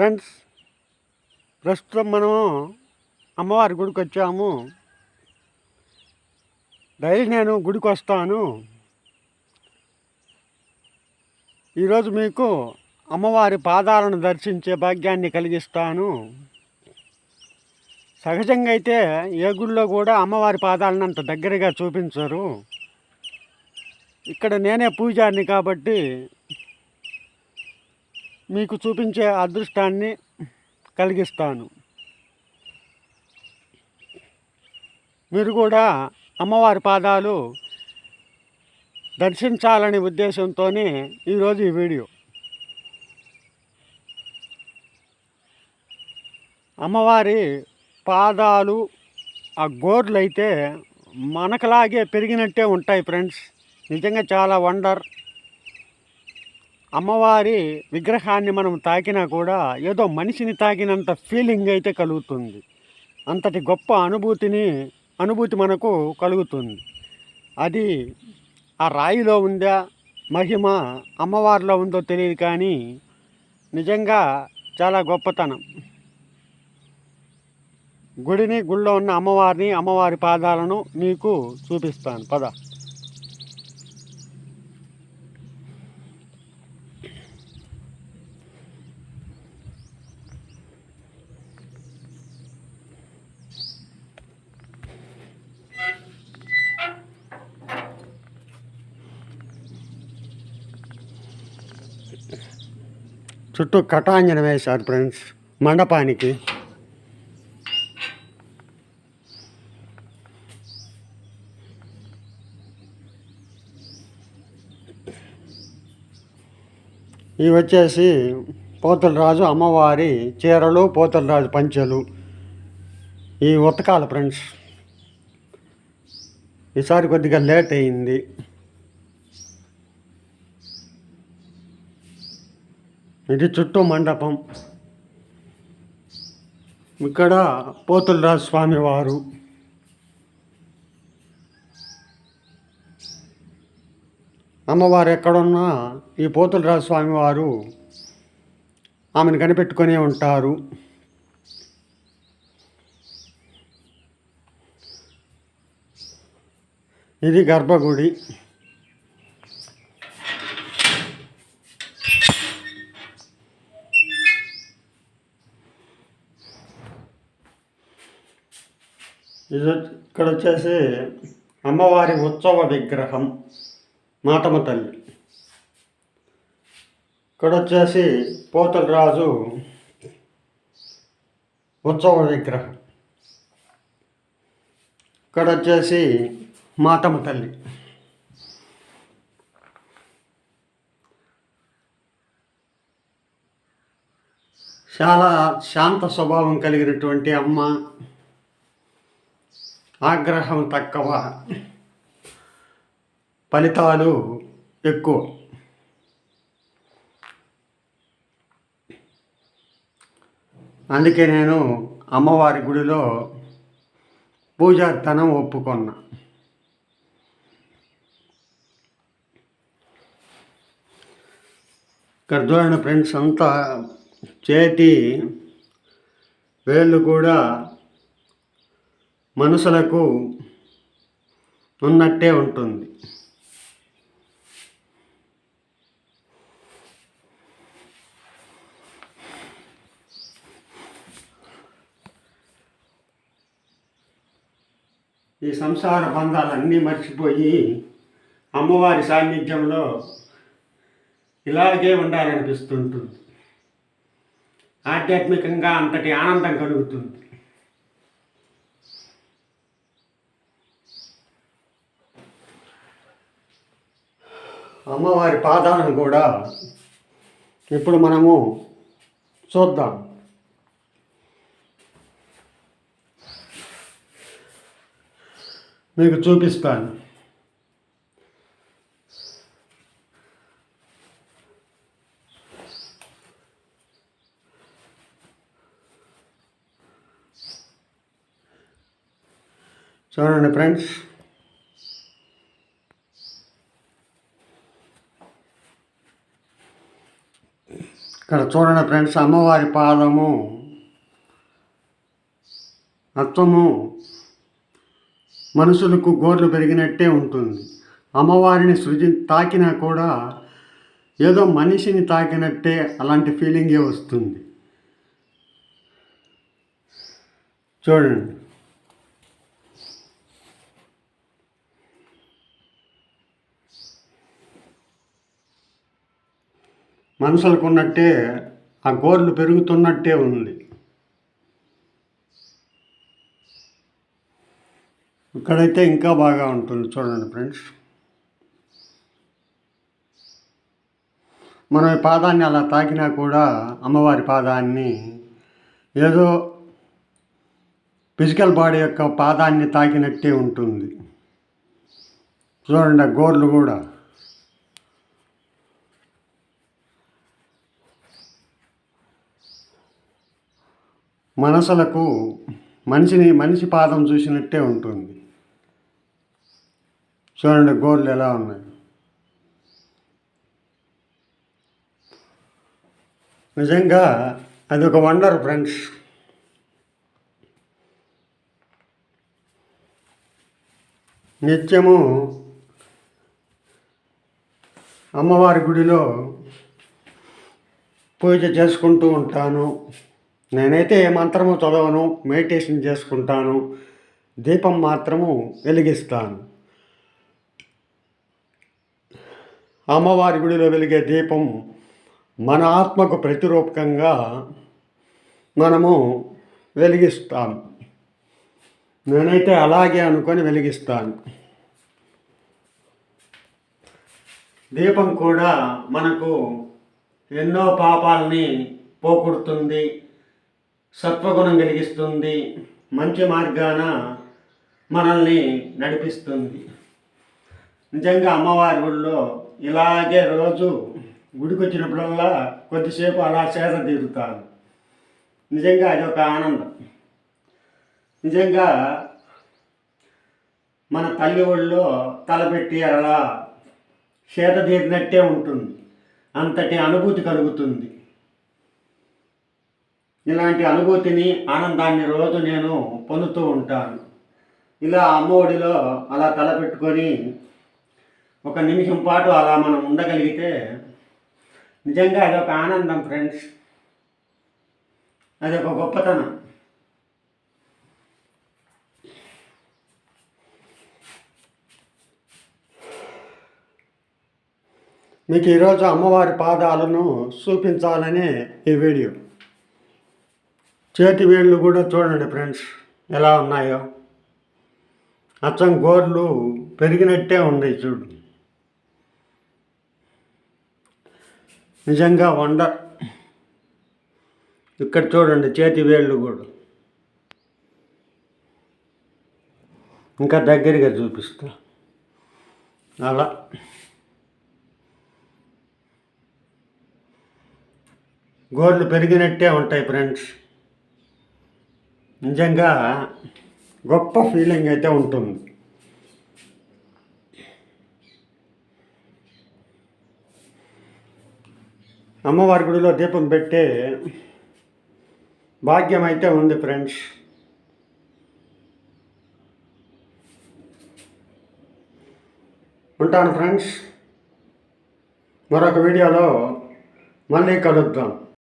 Friends ప్రస్తుతం మనము అమ్మవారి గుడికి వచ్చాము. డైలీ నేను గుడికి వస్తాను. ఈరోజు మీకు అమ్మవారి పాదాలను దర్శించే భాగ్యాన్ని కలిగిస్తాను. సహజంగా అయితే ఏ గుడిలో కూడా అమ్మవారి పాదాలను అంత దగ్గరగా చూపించరు. ఇక్కడ నేనే పూజారిని కాబట్టి మీకు చూపించే అదృష్టాన్ని కలిగిస్తాను. మీరు కూడా అమ్మవారి పాదాలు దర్శించాలనే ఉద్దేశంతోనే ఈరోజు ఈ వీడియో. అమ్మవారి పాదాలు ఆ గోర్లు అయితే మనకలాగే పెరిగినట్టే ఉంటాయి ఫ్రెండ్స్. నిజంగా చాలా వండర్. అమ్మవారి విగ్రహాన్ని మనం తాకినా కూడా ఏదో మనిషిని తాకినంత ఫీలింగ్ అయితే కలుగుతుంది. అంతటి గొప్ప అనుభూతిని అనుభూతి మనకు కలుగుతుంది. అది ఆ రాయిలో ఉందా మహిమ అమ్మవారిలో ఉందో తెలియదు కానీ నిజంగా చాలా గొప్పతనం. గుడిని గుళ్ళో ఉన్న అమ్మవారిని అమ్మవారి పాదాలను మీకు చూపిస్తాను. పద. చుట్టూ కటాంజనం వేశారు ఫ్రెండ్స్ మండపానికి. ఇవి వచ్చేసి పోతలరాజు అమ్మవారి చీరలు పోతలరాజు పంచెలు. ఈ ఉతకాలి ఫ్రెండ్స్. ఈసారి కొద్దిగా లేట్ అయింది. ఇది చుట్టూ మండపం. ఇక్కడ పోతులరాజు స్వామి వారు అమ్మవారు ఎక్కడున్నా ఈ పోతులరాజు స్వామి వారు ఆమెను కనిపెట్టుకునే ఉంటారు. ఇది గర్భగుడి. ఇది ఇక్కడ వచ్చేసి అమ్మవారి ఉత్సవ విగ్రహం మాతమ్మ తల్లి. ఇక్కడ వచ్చేసి పోతలరాజు ఉత్సవ విగ్రహం. ఇక్కడ వచ్చేసి మాతమ్మ తల్లి. చాలా శాంత స్వభావం కలిగినటువంటి అమ్మ. ఆగ్రహం తక్కువ. ఫలితాలు ఎక్కువ. అందుకే నేను అమ్మవారి గుడిలో పూజార్తనం ఒప్పుకున్నా. ఇక్కడ చూడండి ఫ్రెండ్స్ అంతా చేతి వేళ్ళు కూడా మనసులకు ఉన్నట్టే ఉంటుంది. ఈ సంసార బంధాలన్నీ మర్చిపోయి అమ్మవారి సాన్నిధ్యంలో ఇలాగే ఉండాలనిపిస్తుంటుంది. ఆధ్యాత్మికంగా అంతటి ఆనందం కలుగుతుంది. అమ్మవారి పాదాలను కూడా ఇప్పుడు మనము చూద్దాం. మీకు చూపిస్తాను. చూడండి ఫ్రెండ్స్. ఇక్కడ చూడండి ఫ్రెండ్స్ అమ్మవారి పాదము అత్తము మనుషులకు గోర్లు పెరిగినట్టే ఉంటుంది. అమ్మవారిని సృజి తాకినా కూడా ఏదో మనిషిని తాకినట్టే అలాంటి ఫీలింగే వస్తుంది. చూడండి. మనుషులకు ఉన్నట్టే ఆ గోర్లు పెరుగుతున్నట్టే ఉంది. ఇక్కడైతే ఇంకా బాగా ఉంటుంది చూడండి ఫ్రెండ్స్. మనం ఈ పాదాన్ని అలా తాకినా కూడా అమ్మవారి పాదాన్ని ఏదో ఫిజికల్ బాడీ యొక్క పాదాన్ని తాకినట్టే ఉంటుంది. చూడండి ఆ గోర్లు కూడా. మనసులకు మనిషిని మనిషి పాదం చూసినట్టే ఉంటుంది. చూడండి గోర్లు ఎలా ఉన్నాయి. నిజంగా అది ఒక వండర్ ఫ్రెండ్స్. నిత్యము అమ్మవారి గుడిలో పూజ చేసుకుంటూ ఉంటాను. నేనైతే ఏ మంత్రము చదవను మెడిటేషన్ చేసుకుంటాను దీపం మాత్రము వెలిగిస్తాను. అమ్మవారి గుడిలో వెలిగే దీపం మన ఆత్మకు ప్రతిరూపకంగా మనము వెలిగిస్తాం. నేనైతే అలాగే అనుకొని వెలిగిస్తాను. దీపం కూడా మనకు ఎన్నో పాపాలని పోగొడుతుంది. సత్వగుణం కలిగిస్తుంది. మంచి మార్గాన మనల్ని నడిపిస్తుంది. నిజంగా అమ్మవారి గుడిలో ఇలాగే రోజు గుడికి వచ్చినప్పుడల్లా కొద్దిసేపు అలా చేత తీరుతాను నిజంగా అది ఒక ఆనందం. నిజంగా మన తల్లి ఒళ్ళో తలపెట్టి అలా చేత తీరినట్టే ఉంటుంది. అంతటి అనుభూతి కలుగుతుంది. ఇలాంటి అనుభూతిని ఆనందాన్ని రోజు నేను పొందుతూ ఉంటాను. ఇలా అమ్మఒడిలో అలా తలపెట్టుకొని ఒక నిమిషం పాటు అలా మనం ఉండగలిగితే నిజంగా అదొక ఆనందం ఫ్రెండ్స్. అదొక గొప్పతనం. మీకు ఈరోజు అమ్మవారి పాదాలను చూపించాలనే ఈ వీడియో. చేతి వేళ్ళు కూడా చూడండి ఫ్రెండ్స్ ఎలా ఉన్నాయో. అచ్చం గోర్లు పెరిగినట్టే ఉన్నాయి చూడు. నిజంగా వండ ఇక్కడ చూడండి చేతి వేళ్ళు కూడా. ఇంకా దగ్గరగా చూపిస్తా. అలా. గోర్లు పెరిగినట్టే ఉంటాయి ఫ్రెండ్స్. నిజంగా గొప్ప ఫీలింగ్ అయితే ఉంటుంది. అమ్మవారి గుడిలో దీపం పెట్టే భాగ్యం అయితే ఉంది ఫ్రెండ్స్ ఉంటాను ఫ్రెండ్స్ మరొక వీడియోలో మళ్ళీ కలుద్దాం.